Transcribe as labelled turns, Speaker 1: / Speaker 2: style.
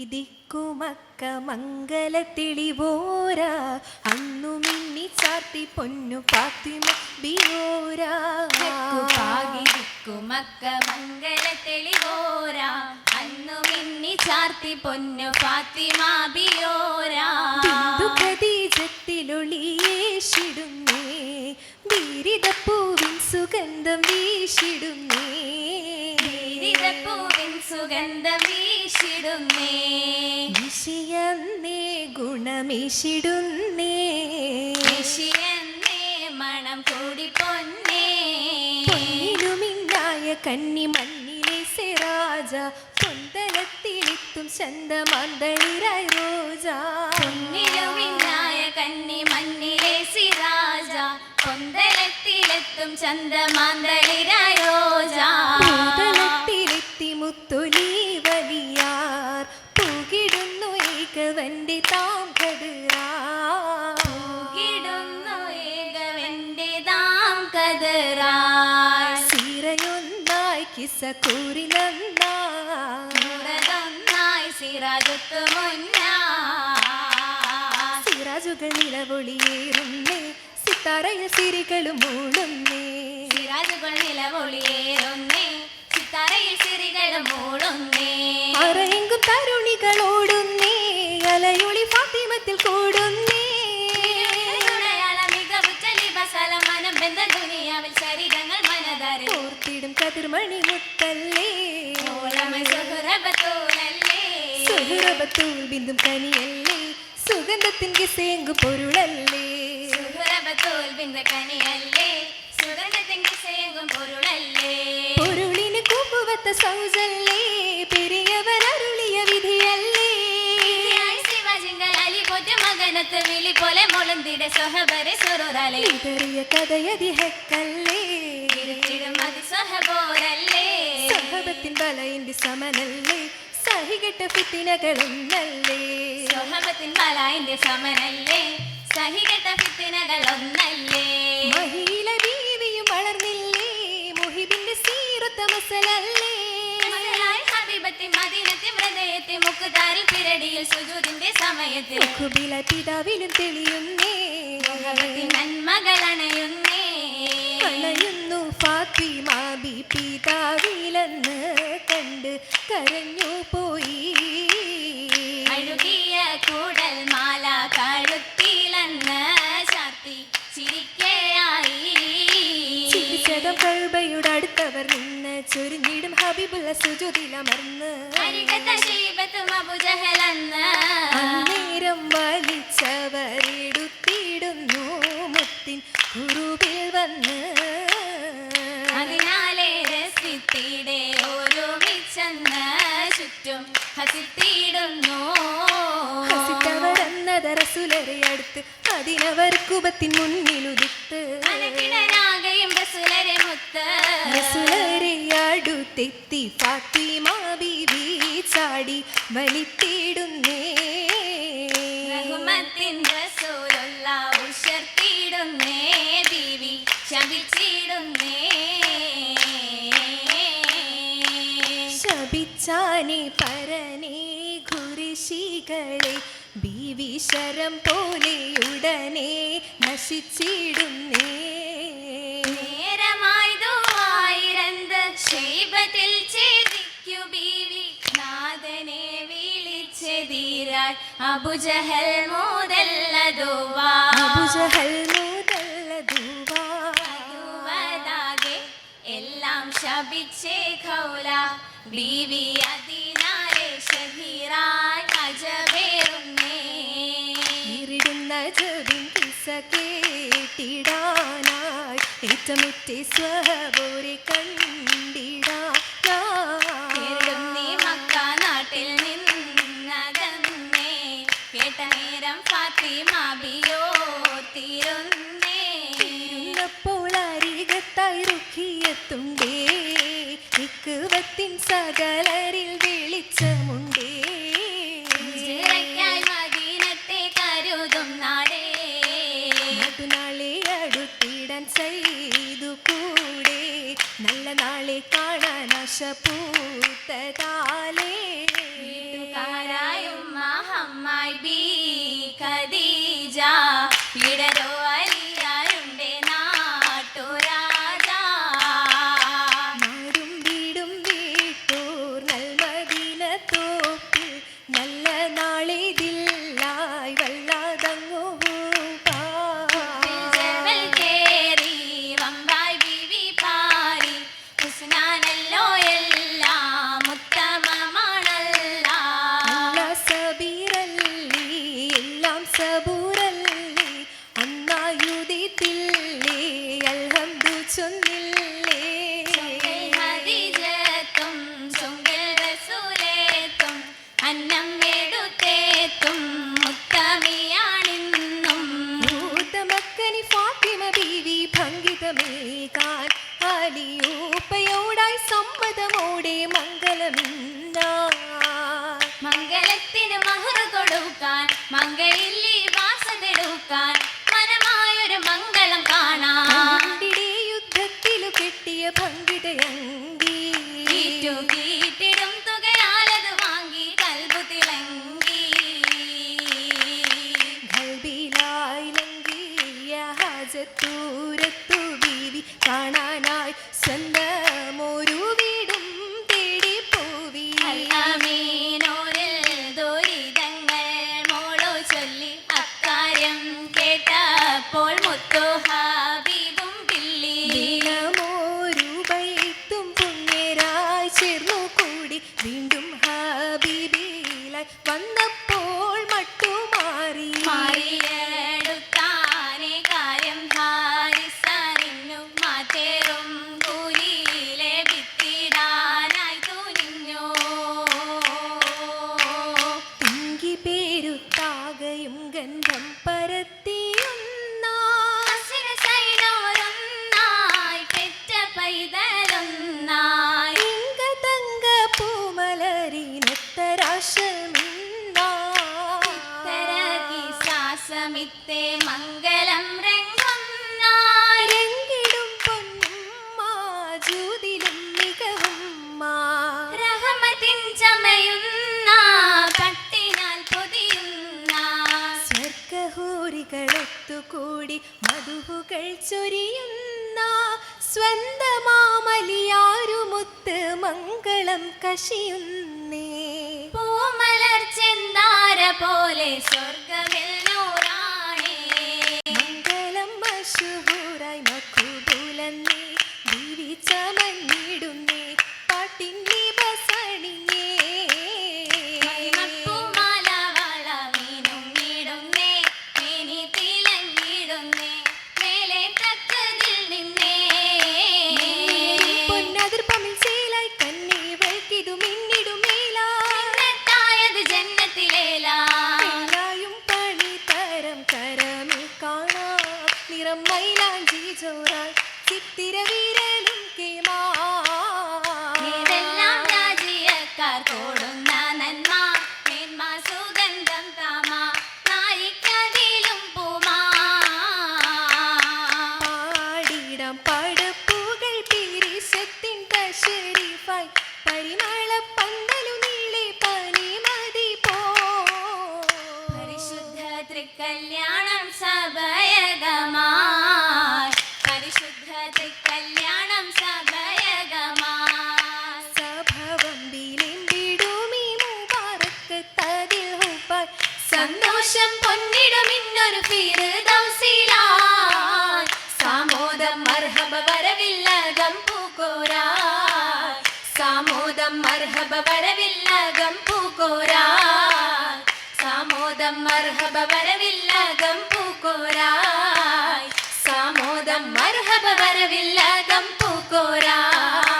Speaker 1: തെക്കുപാകിദിക്കുമക്ക മംഗലത്തിളിവോര. അന്നു മിന്നി ചാർത്തി പൊന്നു പാത്തിമ ബിയോരാ
Speaker 2: മംഗല തെളിവോരാ അന്നു മിന്നി ചാർത്തി പൊന്നു ബിയോരാ
Speaker 1: ഖദീജത്തിലൊളിയേശിടുന്നേ ബീരിതപ്പൂവിൻ സുഗന്ധം വീശിടുന്നേ.
Speaker 2: ബീരിതപ്പൂവിൻ സുഗന്ധം വീശിടുന്നേ
Speaker 1: വിഷയന്നേ ഗുണമേശിടുന്നേ.
Speaker 2: ഋഷിയെന്നേ മണം കൂടി പൊന്നേ.
Speaker 1: പൊന്നിലുമിന്നായ കന്നി മണ്ണിലെ സിറാജ പൊന്തലത്തിലെത്തും ചന്തമാന്തളിരായി റോജ.
Speaker 2: പൊന്നിലുമിന്നായ കന്നി മണ്ണിലെ സിറാജ കൊന്തലത്തിലെത്തും ചന്തമാന്തളിരായ റോജ.
Speaker 1: ഭൂതലത്തിലെത്തി മുത്തൊലി സീറയൊന്നായി കിസ കൂറി നന്നാ
Speaker 2: നൂറതൊന്നായി സിറാജത്ത് മുന്നാ.
Speaker 1: സിറാജുകൾ നിലവൊളിയേറുന്നേ സിത്താറയിൽ സിരികളും മൂളുന്നേ.
Speaker 2: സിറാജുകൾ നിലവൊളിയേറുന്നേ സിത്താറയിൽ സിരികളും മൂടുന്നേ
Speaker 1: അറയെങ്കും തരുണികൾ மணி முத்தல்லே. சுகுரபத்தூள்
Speaker 2: பிந்தும் கனியல்லே. சுகந்தத்தின் சேங்கு பொருளல்லே. சுகுரபத்தூள்
Speaker 1: பிந்த கனியல்லே. சுகந்தத்தின் சேங்கும் பொருளல்லே. பொருளின்
Speaker 2: கூப்புவத்த சௌசல்லே. பெரியவர் அருளிய விதியல்லே. மகனத்து விழி போல முழந்திட சொகபரை
Speaker 1: சொரோராலே பெரிய கதையதி
Speaker 2: ஹெக்கல்லே. അതി സ്വഹബോരല്ലേ
Speaker 1: സഹബത്തിൻ ബലയിന്റെ സമനല്ലേ? സഹികെട്ട ഫിത്തിനകളൊന്നല്ലേ
Speaker 2: സ്വഹബത്തിൻ ബലായിന്റെ സമനല്ലേ? സഹികെട്ട ഫിത്തിനകൾ ഒന്നല്ലേ?
Speaker 1: മഹീല ബീവിയും വളർന്നില്ലേ? മുഹിബിന്റെ സീറത്ത മസലല്ലേ? പിതാവിലും തെളിയുന്നേ.
Speaker 2: നന്മകളണയുന്നേ
Speaker 1: അണയുന്നു ഫാത്തിമ പിതാവിലെന്ന് കണ്ട് കരഞ്ഞു പോയി.
Speaker 2: അഴുകിയ കൂടൽ മാല കഴുത്തിലെന്ന് ചാത്തി ചിരിക്കയായി.
Speaker 1: ചിരിച്ചതും കഴുബയുടെ അടുത്തവർ നിന്ന് ചൊരിഞ്ഞിടും ഹബീബുള്ള സുജുതിലമർന്ന്
Speaker 2: ശീബത്തും അബുജഹലെന്ന്
Speaker 1: അന്നേരം വലിച്ചവരെടുത്തിടുന്നു മുത്തിൻ കുറുവിൽ വന്ന്
Speaker 2: രസിത്തിടെ ഒരുമിച്ചെന്ന് ചുറ്റും ഹസിത്തിടുന്നു
Speaker 1: ഹസിത്തവരെന്നതരസുലരെ അടുത്ത് അതിനവർ മുന്നിൽ മുന്നിലുദിത്ത്.
Speaker 2: അനക്കിടനാകയും റസുലരെ മുത്ത്.
Speaker 1: റസുലരെ അടുത്തെത്തി ഫാത്തിമ ബീവി ചാടി വലിത്തിടുന്നേ.
Speaker 2: റഹ്മത്തിൻ
Speaker 1: കുരിശികളെ ബീവി ശരം പോലെ ഉടനെ നശിച്ചിടുന്നേ
Speaker 2: ശൈബത്തിൽ ചേദിക്കു ബീവി. നാഥനെ വിളിച്ചെതിരാൻ അബുജഹൽ മുതല്ലതുവാ
Speaker 1: അബുജഹൽ മുതല്ല ദുവാ.
Speaker 2: അതുവതാകെ എല്ലാം ശപിച്ചേ ഖൗല. ബീവി അതിനാലെ
Speaker 1: കേട്ടിടാനായി ഏറ്റമുറ്റി സ്വഹബോരെ
Speaker 2: കേരളം നീ
Speaker 1: കണ്ടിടാനായി
Speaker 2: മക്ക നാട്ടിൽ നിന്നകന്നേ കേട്ട നേരം ഫാത്തിമ ബിയോ തിരുന്നേ.
Speaker 1: ഇരുന്നപ്പോൾ അരികത്തായി റുഖിയത്തുണ്ടേ ഇക്കുവത്തിൻ സകലരിൽ വെളിച്ചമുണ്ടേ പൂത്ത
Speaker 2: ചൊല്ലി
Speaker 1: പൂക്കൾ ചൊരിയുന്ന സ്വന്തമാമലിയാരുമുത്ത് മംഗളം കഷിയുന്നേ
Speaker 2: പൂമലർ ചെന്താര പോലെ സ്വർഗമിൽ
Speaker 1: മംഗളം അശുഭ മൈലാഞ്ചി ചോറായി ചിത്തിര വീരനും
Speaker 2: ഇതെല്ലാം രാജ്യക്കാർ തോടുന്ന നന്മ. മേന്മ സുഗന്ധം താമ പരിമാ സാമോദം മർഹബ വരവില്ല ഗംപൂക്കോരാ സാമോദം മർഹബ വരവില്ല ഗംപൂക്കോരായ് സാമോദം മർഹബ വരവില്ല ഗംപൂക്കോരായ്